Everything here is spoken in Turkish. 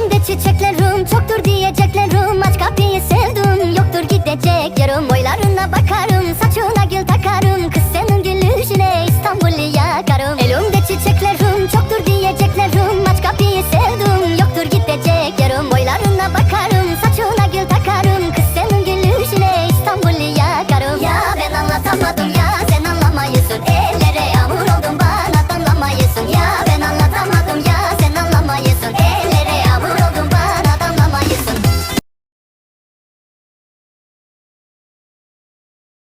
Önümde çiçeklerim çoktur diyeceklerim. Aç kapıyı sevdim yoktur gidecek yarım Boylarına bakarım saçına gül takarım.